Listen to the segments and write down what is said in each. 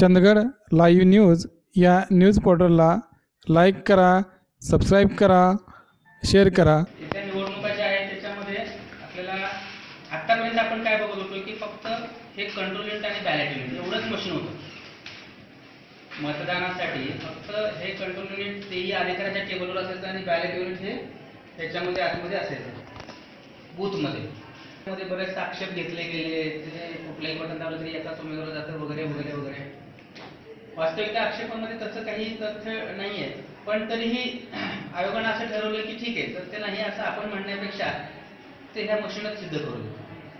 Chandgad live news या news पोर्टलला like करा सबस्क्राईब करा शेअर करा. त्या निवडणुका ज्या आहेत त्याच्यामध्ये आपल्याला आतापर्यंत म्हणजे आपण काय बघत होतो की फक्त हे कंट्रोल युनिट आणि बॅलेट युनिट एवढंच मशीन होतं. मतदानासाठी फक्त हे कंट्रोल युनिट तेही अधिकाऱ्याच्या टेबलवर असायचं आणि बॅलेट युनिट हे त्याच्यामध्ये आतमध्ये असायचं. बूथमध्ये मध्ये बरेच आक्षेप घेतले गेले कुठल्याही बटन दाबलं तरी एकाच उमेदवार जातं वगैरे वगैरे वगैरे. वास्तविक त्या आक्षेपामध्ये तसं काही तथ्य नाही आहे पण तरीही आयोगानं असं ठरवलं की ठीक आहे तथ्य नाही असं आपण म्हणण्यापेक्षा ते ह्या मशीनच सिद्ध करू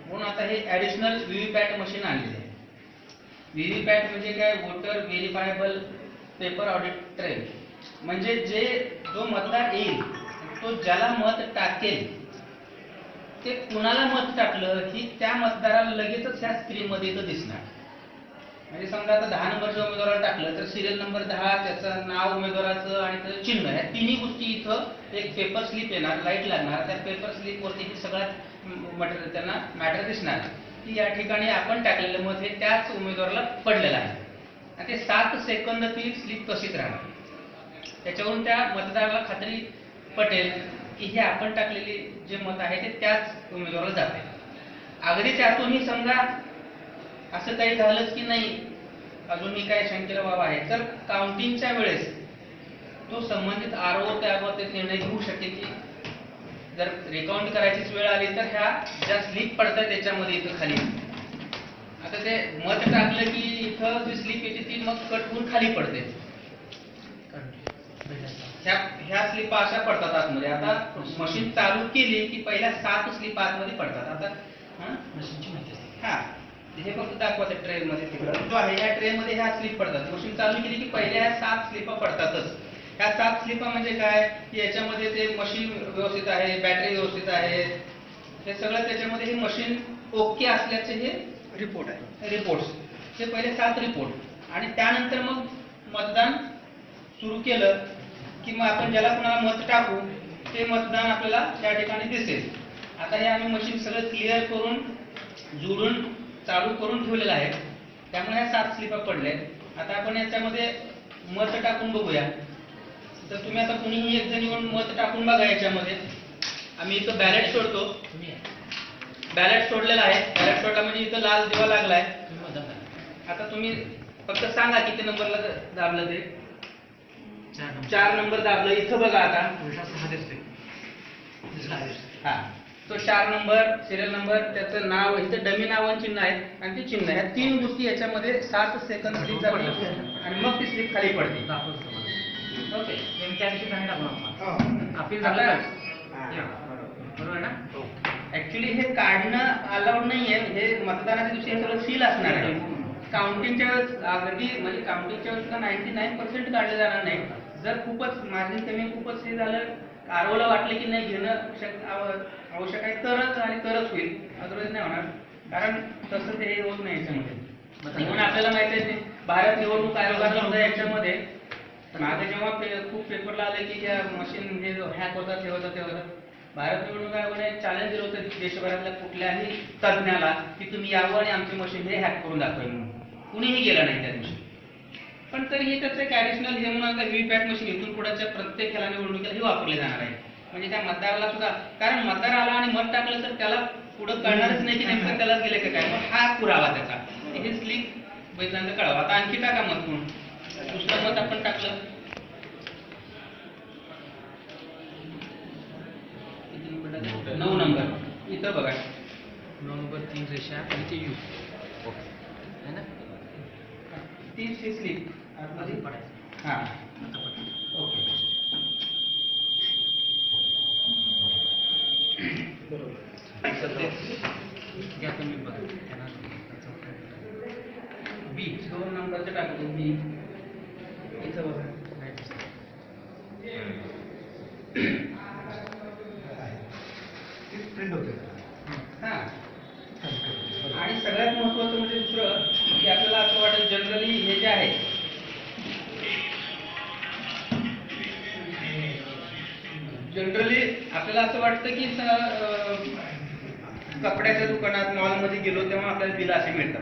म्हणून आता हे ॲडिशनल व्हीव्हीपॅट मशीन आणलेलं आहे. व्हीव्हीपॅट म्हणजे काय? Voter verifiable paper audit trail म्हणजे जे जो मतदार येईल तो ज्याला मत टाकेल ते कुणाला मत टाकलं की त्या मतदाराला लगेचच ह्या स्क्रीनमध्ये इथं दिसणार. म्हणजे समजा आता दहा नंबरच्या उमेदवाराला टाकलं तर सिरियल नंबर दहा त्याचं नाव उमेदवाराचं आणि त्याचं चिन्ह या तिन्ही गोष्टी इथं एक पेपर स्लिप येणार लाइट लागणार. त्या पेपर स्लिपवरती वरती सगळ्यात मटेरियल त्यांना मॅटर दिसणार. की या ठिकाणी आपण टाकलेलं मत हे त्याच उमेदवाराला पडलेलं आहे. आणि ते सात सेकंद ती स्लिप तशीच राहणार? त्याच्यावरून त्या मतदाराला खात्री पटेल की हे आपण टाकलेले जे मत आहे ते त्याच उमेदवाराला जाते. अगदी त्यातूनही समजा असं काही झालंच की नाही? अजूनही काय शंकेला बाब आहे? तर काउंटिंगच्या वेळेस तो संबंधित आर ओ त्याबाबतीत निर्णय घेऊ शकेल की जर रिकाउंट करायचीच वेळ आली तर ह्या ज्या स्लिप पडतात त्याच्यामध्ये इथं खाली. आता ते मत टाकलं की इथं जी स्लिप येते ती मग कट होऊन खाली पडते. ह्या ह्या स्लिपा अशा पडतात आतमध्ये. आता मशीन चालू केली की पहिल्या सात स्लिप आतमध्ये पडतात. आता हं? हा. हे फक्त दाखवायचं ट्रे मध्ये तिकडं. जो आहे ह्या ट्रे मध्ये ह्या स्लिप पडतात. मशीन चालू केली की पहिल्या ह्या सात स्लिपा पडतातच. ह्या सात स्लिपा म्हणजे काय? की याच्यामध्ये ते मशीन व्यवस्थित आहे बॅटरी व्यवस्थित आहे. हे सगळं त्याच्यामध्ये हे मशीन ओके असल्याचे हे रिपोर्ट आहे. रिपोर्ट्स हे पहिले सात रिपोर्ट आणि त्यानंतर मग मतदान सुरू केलं की मग आपण ज्याला कोणाला मत टाकू ते मतदान आपल्याला त्या ठिकाणी दिसेल. आता हे आम्ही मशीन सगळं क्लिअर करून जोडून चालू करून ठेवलेलं आहे त्यामुळे ह्या सात स्लिपा पडल्या आता आपण याच्यामध्ये मत टाकून बघूया. तर तुम्ही आता कुणीही एक जण येऊन मत टाकून बघा याच्यामध्ये. आम्ही इथं बॅलेट सोडतो बॅलेट सोडलेला आहे. बॅलेट सोडला म्हणजे इथं लाल दिवा लागलाय. आता तुम्ही फक्त सांगा किती नंबरला दाबलं ते चार नंबर दाबलं. इथं बघा आता. हा. तो चार नंबर सिरियल नंबर त्याचं नाव इथं डमी नाव आणि चिन्ह आहे आणि ते चिन्ह ह्या तीन गोष्टी याच्यामध्ये सात सेकंद स्लिप जाते आणि मग ती स्लिप खाली पडते. ओके. झालं बरोबर ना? ऍक्च्युली हे काढणं अलाउड नाहीये हे मतदानाच्या दिवशी हे सगळं सील असणार आहे. काउंटिंगच्या वेळेस अगदी म्हणजे काउंटिंगच्या वेळेस नाईन्टी नाईन पर्सेंट काढले जाणार नाही जर खूपच मार्जिन कमी खूपच हे झालं आरओला वाटलं की नाही घेणं आवश्यक आहे तरच आणि तरच होईल. अदरवाईज नाही होणार. कारण तसं ते हे होत नाही याच्यामध्ये. म्हणून आपल्याला माहिती आहे भारत निवडणूक आयोगाला सुद्धा याच्यामध्ये. मागे जेव्हा खूप पेपरला आले की त्या मशीन हे हॅक होतात हे होतात ते होतात. भारत निवडणूक आयोगाने चॅलेंज दिलं होतं देशभरातल्या कुठल्याही तज्ज्ञाला की तुम्ही यावं आणि आमची मशीन हे हॅक करून दाखवावी म्हणून. कुणीही गेलं नाही त्या दिवशी. पण तरीही त्याचं एक ॲडिशनल हे म्हणून आता व्हीपॅट मशीन इथून पुढच्या प्रत्येक ह्याला निवडणुकीला हे वापरले जाणार आहे. म्हणजे त्या मतदाराला सुद्धा कारण मतदार आला आणि मत टाकलं तर त्याला पुढं कळणारच नाही की नेमकं त्याला गेले का काय. मग हा पुरावा त्याचा. हे स्लिप बैलांना कळावा. आता आणखी टाका मत म्हणून. दुसरं मत आपण टाकलं? नऊ नंबर. इथं बघा. नंबर तीन रेषा आणि ते यू है ना? तीन स्लिप आतमध्ये पडायचं. हा. ओके. बी. दोन नंबरचे टाकतो बी. इथं बघा. नाही दिसत. हा आणि सगळ्यात महत्वाचं म्हणजे दुसरं की आपल्याला असं वाटेल जनरली हे जे आहे. जनरली आपल्याला असं वाटतं की कपड्याच्या दुकानात मॉलमध्ये गेलो तेव्हा आपल्याला बिलं असे मिळतात.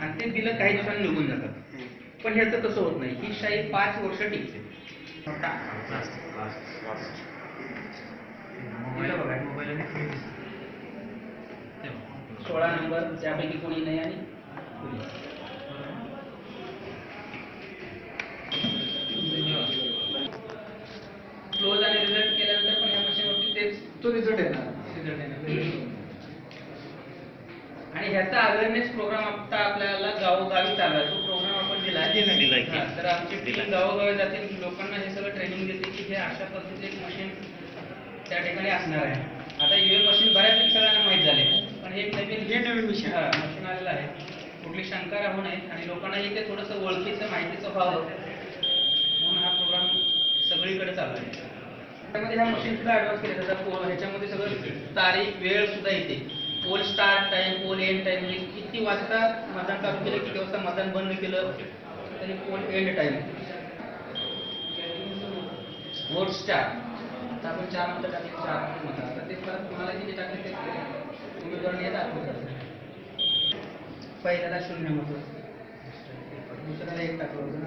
आणि ते बिलं काही दिवसांनी निघून जातात. पण ह्याचं तसं होत नाही. ही शाई पाच वर्ष टिकते. सोळा नंबर त्यापैकी कोणी नाही आणि कोणी. क्लोज आणि रिझल्ट केल्यानंतर पण या मशीनवरती तेच तो रिझल्ट येणार रिझल्ट येणार आणि ह्याचा अवेअरनेस प्रोग्राम आता आपल्याला गावोगावी चालू आहे. तो प्रोग्राम आपण दिला दिलाय तर आमची. टीम गावोगावी जातील. लोकांना हे सगळं ट्रेनिंग देते की हे अशा पद्धतीचे एक मशीन त्या ठिकाणी असणार आहे. आता युए मशीन बऱ्यापैकी सगळ्यांना माहीत झाले. पण हे एक नवीन हे नवीन machine. हा, मशीन आलेलं आहे. कुठली शंका राहू नये. आणि लोकांना इथे थोडंसं ओळखीचं माहितीचं व्हावं. म्हणून हा प्रोग्राम सगळीकडे चालू आहे. त्यामध्ये ह्या मशीन सुद्धा ऍडव्हान्स केले जातात पोल ह्याच्यामध्ये सगळं तारीख वेळ सुद्धा येते. Poll start time poll end time म्हणजे किती वाजता मतदान चालू केलं किती वाजता मतदान बंद केलं तरी poll end time vote start आता आपण चार मतं टाकले चार मतं असतात. ते परत तुम्हाला किती टाकले ते उमेदवारांनी दाखवतात पहिल्याला शून्य मतं दुसऱ्याला एक टाकलं होतं.